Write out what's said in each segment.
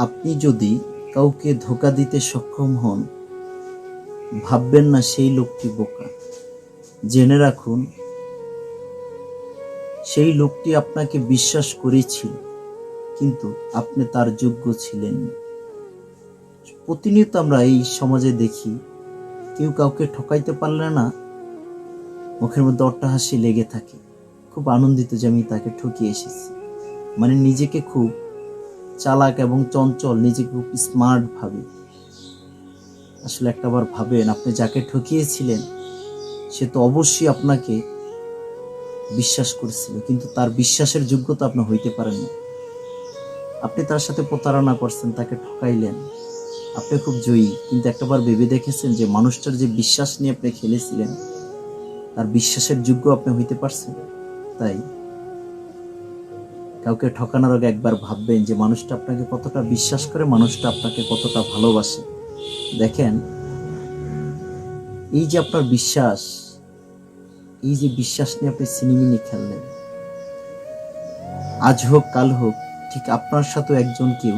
আপনি যদি কাউকে ধোকা দিতে সক্ষম হন, ভাববেন না সেই লোকটি বোকা। জেনে রাখুন, সেই লোকটি আপনাকে বিশ্বাস করেছিল, কিন্তু আপনি তার যোগ্য ছিলেন না। প্রতিনিয়ত আমরা এই সমাজে দেখি, কেউ কাউকে ঠকাইতে পারলে না, মুখের মধ্যে অট্টহাসি লেগে থাকে। খুব আনন্দিত যে আমি তাকে ঠকিয়ে এসেছি। মানে নিজেকে খুব চালাক এবং চঞ্চল, নিজেকে খুব স্মার্ট ভাবে। আসলে একটাবার ভাবেন, আপনি যাকে ঠকিয়েছিলেন, সে তো অবশ্যই আপনাকে বিশ্বাস করেছিল, কিন্তু তার বিশ্বাসের যোগ্যতা আপনি হইতে পারেন না। আপনি তার সাথে প্রতারণা করছেন, তাকে ঠকাইলেন। আপনি খুব জয়ী, কিন্তু একটাবার ভেবে দেখেছেন যে মানুষটার যে বিশ্বাস নিয়ে আপনি খেলেছিলেন, তার বিশ্বাসের যোগ্য আপনি হইতে পারছেন? তাই? কাউকে ঠকানোর আগে একবার ভাববেন যে মানুষটা আপনাকে কতটা বিশ্বাস করে, মানুষটা আপনাকে কতটা ভালোবাসে। দেখেন, এই যে আপনার বিশ্বাস, এই যে বিশ্বাস নিয়ে আপনি সিনেমিনি খেললেন, আজ হোক, কাল হোক, ঠিক আপনার সাথেও একজন কেউ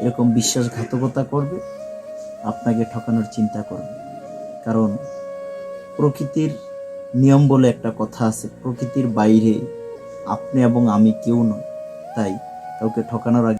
এরকম বিশ্বাসঘাতকতা করবে, আপনাকে ঠকানোর চিন্তা করবে। কারণ প্রকৃতির নিয়ম বলে একটা কথা আছে, প্রকৃতির বাইরে আপনি এবং আমি কেউ নয় তাই কাউকে ঠকানোর আগে